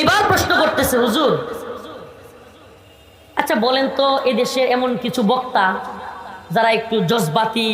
এবার প্রশ্ন করতেছে, হুজুর। আচ্ছা বলেন তো, এদেশে এমন কিছু বক্তা যারা একটু জজবাতি,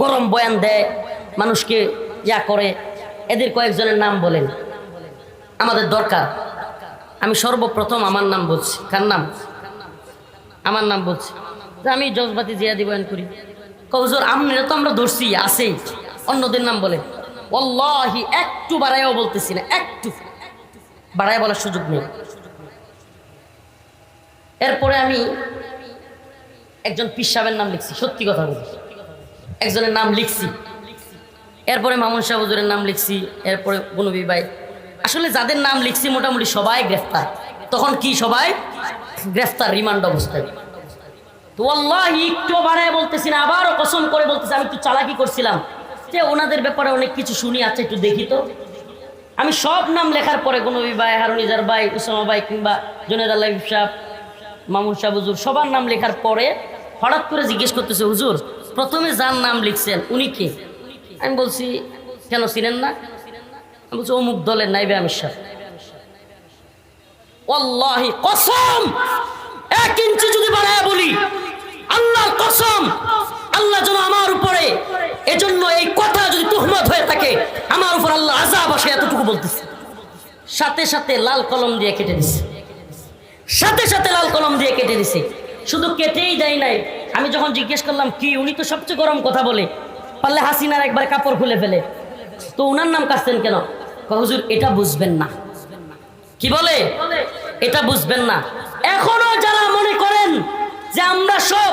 গরম বয়ান দেয়, মানুষকে ইয়া করে, এদের কয়েকজনের নাম বলেন। আমাদের দরকার। আমি সর্বপ্রথম আমার নাম বলছি। কার নাম? আমার নাম বলছি। আমি জজবাতি জিয়াদি বয়ান করি। কবজোর আমরা তো আমরা ধরছি, আছেই। অন্যদের নাম বলে অল্লাহি একটু বাড়াইও বলতেছি না, একটু। বাড়াই বলার সুযোগ নেই। এরপরে আমি একজন পিসাবের নাম লিখছি, সত্যি কথা বলি। একজনের নাম লিখছি। এরপরে মামুন শাহ নাম লিখছি, এরপরে গুনবী ভাই। আসলে যাদের নাম লিখছি, মোটামুটি সবাই গ্রেফতার। তখন কি সবাই? গ্রেফতার, রিমান্ড অবস্থায়। তো আল্লাহ একটু বাড়ায় বলতেছি না, আবারও কসম করে বলতেছি, আমি একটু চালাকি করছিলাম। যে ওনাদের ব্যাপারে অনেক কিছু শুনি আচ্ছা একটু দেখি তো। আমি সব নাম লেখার পরে গুনবী ভাই, হারুনিজার ভাই, উসামা ভাই কিংবা জুনেদ আল্লাহ সাহেব মামুন শাহ হুজুর, সবার নাম লেখার পরে হঠাৎ করে জিজ্ঞেস করতেছে, হুজুর, প্রথমে যার নাম লিখছেন, উনি কে? আমি বলছি, কেন চিনেন না? আমি বলছি, অমুক দলের নাইবে আমির অল্লাহি কসম! এক ইঞ্চি যদি বাড়ায় বলি, আল্লাহর কসম! আল্লাহ যেন আমার উপরে এজন্য এই কথা যদি তুহমত হয়ে থাকে, আমার উপর আল্লাহ আজাব আসে এতটুকু বলতেছে। সাথে সাথে লাল কলম দিয়ে কেটে দিছে। সাথে সাথে লাল কলম দিয়ে কেটে দিছে। শুধু কেটেই দেয় নাই। আমি যখন জিজ্ঞেস করলাম, কি, উনি তো সবচেয়ে গরম কথা বলে? পারলে হাসিনার একবার কাপড় খুলে ফেলে। তো উনার নাম কাটছেন কেন? হুজুর, এটা বুঝবেন না। কি বলে? এটা বুঝবেন না। এখনও যারা মনে করেন যে আমরা সব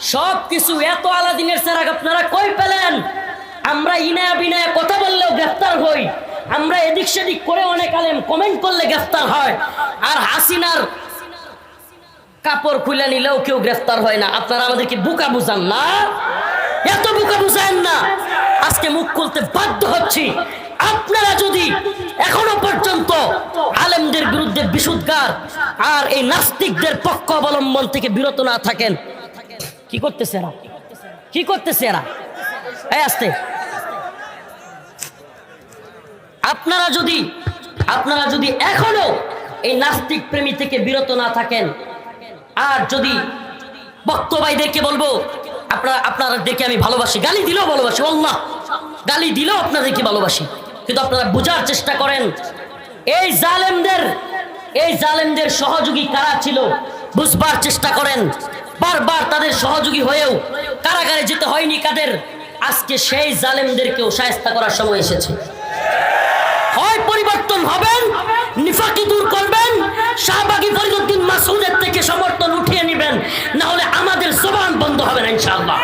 সব কিছু এত আলাদিনের সেরাক আপনারা কই পেলেন? আমরা ইনায়া বিনায়া কথা বললেও গ্রেফতার হই। আমরা এদিক সেদিক করে অনেক আলেম কমেন্ট করলে গ্রেফতার হয়। আর হাসিনার কাপড় খুলে নিলেও কেউ গ্রেফতার হয় না। আপনারা আমাদেরকে বুকা বুঝান না? এত বুকা বুঝান না। আজকে মুখ খুলতে বাধ্য হচ্ছি। আপনারা যদি এখনও পর্যন্ত আলেমদের বিরুদ্ধে বিশুদ্ধার আর এই নাস্তিকদের পক্ষ অবলম্বন থেকে বিরত না থাকেন কি করতেছে এরা? কি করতেছে এরা? এই আসতে। আপনারা যদি আপনারা যদি এখনও এই নাস্তিক প্রেমী থেকে বিরত না থাকেন, আর যদি বক্তবাইদেরকে বলব, আপনারা আপনারা দেখে আমি ভালোবাসি, গালি দিলেও ভালোবাসি আল্লাহ গালি দিলেও আপনাদেরকে ভালোবাসি, কিন্তু আপনারা বোঝার চেষ্টা করেন, এই জালেমদের এই জালেমদের সহযোগী কারা ছিল, বুঝবার চেষ্টা করেন বারবার তাদের সহযোগী হয়েও কারাগারে যেতে হয়নি কাদের? আজকে সেই জালেমদেরকেও সায়স্তা করার সময় এসেছে। হয় পরিবর্তন হবেন, নিফাকি দূর করবেন, শাহবাগী ফরিদুদ্দিন মাসুদের থেকে সমর্থন উঠিয়ে নেবেন না হলে আমাদের জবান বন্ধ হবে না ইনশাআল্লাহ।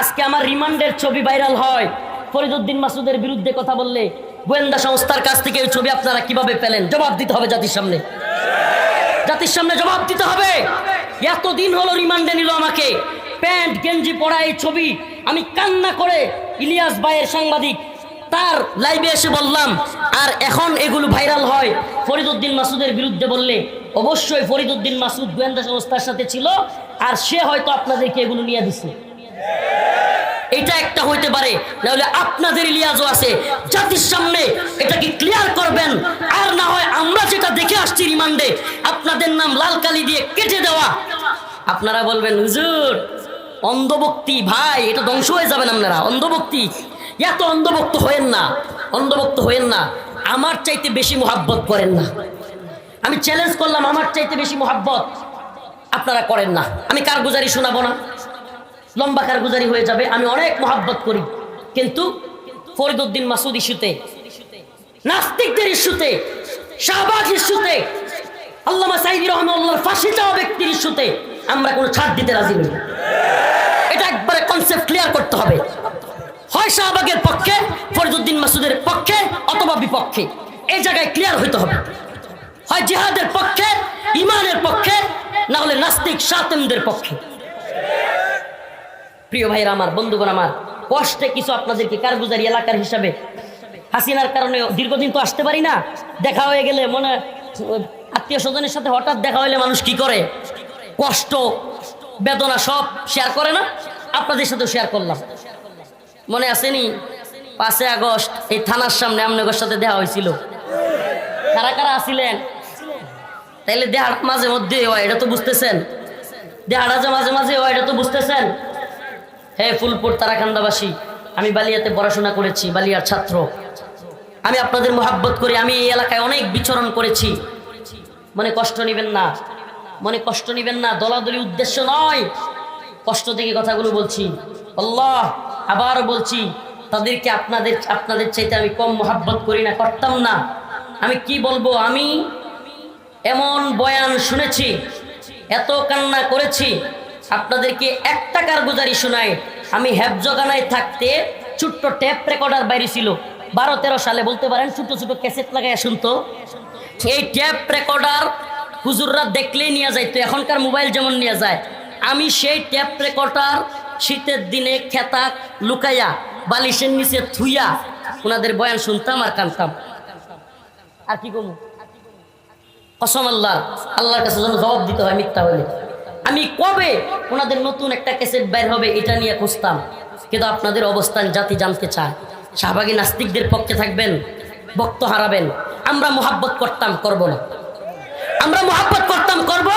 আজকে আমার রিমান্ডের ছবি ভাইরাল হয়। ফরিদুদ্দিন মাসুদের বিরুদ্ধে কথা বললে গোয়েন্দা সংস্থার কাছ থেকে এই ছবি আপনারা কীভাবে পেলেন? জবাব দিতে হবে জাতির সামনে। জাতির সামনে জবাব দিতে হবে। এতদিন হলো রিমান্ডে নিল আমাকে। প্যান্ট, গেঞ্জি পরা এই ছবি আমি কান্না করে ইলিয়াস ভাইয়ের সাংবাদিক তার লাইভে এসে বললাম, আর এখন এগুলো ভাইরাল হয়। ফরিদুদ্দিন মাসুদের বিরুদ্ধে বললে, অবশ্যই ফরিদুদ্দিন মাসুদ গোয়েন্দা সংস্থার সাথে ছিল আর সে হয়তো আপনাদেরকে এগুলো নিয়ে দিছে। এটা একটা হইতে পারে, নাহলে আপনাদের ইলিয়াজও আছে। জাতির সামনে এটাকে ক্লিয়ার করবেন? আর না হয় আমরা যেটা দেখে আসছি রিমান্ডে আপনাদের নাম লাল কালি দিয়ে কেটে দেওয়া। আপনারা বলবেন, হুজুর, অন্ধভক্তি, ভাই, এটা ধ্বংস হয়ে যাবেন আপনারা। অন্ধভক্তি, এত অন্ধভক্ত হয়েন না, অন্ধভক্ত হয়েন না। আমার চাইতে বেশি মোহাব্বত করেন না। আমি চ্যালেঞ্জ করলাম, আমার চাইতে বেশি মোহাব্বত আপনারা করেন না। আমি কারগুজারি শোনাবো না। লম্বা কারগুজারি হয়ে যাবে। আমি অনেক মহাব্বত করি। কিন্তু ফরিদুদ্দিন মাসুদ ইস্যুতে, নাস্তিকদের ইস্যুতে, শাহবাগ ইস্যুতে আল্লামা সাইদি রহমাল্লাহর ফাঁসি চাওয়া ব্যক্তির ইস্যুতে আমরা কোনো ছাড় দিতে রাজি নই। এটা একবারে কনসেপ্ট ক্লিয়ার করতে হবে। হয় শাহবাগের পক্ষে ফরিদুদ্দিন মাসুদের পক্ষে অথবা বিপক্ষে। এই জায়গায় ক্লিয়ার হইতে হবে। হয় জিহাদের পক্ষে, ইমানের পক্ষে, না হলে নাস্তিক সাতেমদের পক্ষে। প্রিয় ভাইয়ের আমার, বন্ধুগণ আমার, কষ্টে কিছু আপনাদেরকে কারগুজারি এলাকার হিসাবে হাসিনার কারণে দীর্ঘদিন তো আসতে পারি না। দেখা হয়ে গেলে মনে আত্মীয় স্বজনের সাথে হঠাৎ দেখা হইলে মানুষ কি করে? কষ্ট, বেদনা সব শেয়ার করে না? আপনাদের সাথেও শেয়ার করলাম। মনে আসেনি পাঁচই আগস্ট এই থানার সামনে আমনগর সাথে দেখা হয়েছিল কারা কারা আসিলেন তাইলে দেহার মাঝে মধ্যে হয়, এটা তো বুঝতেছেন? দেহাটা যে মাঝে মাঝে হয়, এটা তো বুঝতেছেন? হে ফুলপুর তারাকান্দাবাসী, আমি বালিয়াতে পড়াশোনা করেছি, বালিয়ার ছাত্র। আমি আপনাদের মোহাব্বত করি, আমি এই এলাকায় অনেক বিচরণ করেছি। মনে কষ্ট নেবেন না। মনে কষ্ট নেবেন না দলাদলি উদ্দেশ্য নয়। কষ্ট থেকে কথাগুলো বলছি। আল্লাহ আবার বলছি, তাদেরকে আপনাদের আপনাদের চাইতে আমি কম মোহাব্বত করি না, করতাম না। আমি কি বলব? আমি এমন বয়ান শুনেছি, এত কান্না করেছি, আপনাদেরকে এক টাকার গুজারি শোনাই আমি হ্যাবজগানায় থাকতে ছোট্ট ট্যাপ রেকর্ডার বাইরে ছিল। বারো তেরো সালে, বলতে পারেন ছোট ছোট ক্যাসেট লাগাইয়া শুনতো। এই ট্যাপ রেকর্ডার হুজুররা দেখলেই নিয়ে যায়, তো এখনকার মোবাইল যেমন নিয়ে যায়। আমি সেই ট্যাপ রেকর্ডার শীতের দিনে খেতা, লুকাইয়া, বালিশের নিচে থুইয়া ওনাদের বয়ান শুনতাম আর কানতাম। আর কি করব কসম আল্লাহ, আল্লাহর কাছে যেন জবাব দিতে হয় মিথ্যা হলে। আমি কবে ওনাদের নতুন একটা ক্যাসেট বের হবে এটা নিয়ে খুঁজতাম। কিন্তু আপনাদের অবস্থান জাতি জানতে চায়। শাহবাগী নাস্তিকদের পক্ষে থাকবেন, বক্ত হারাবেন। আমরা মোহাব্বত করতাম করব না। আমরা মোহাব্বত করতাম করব?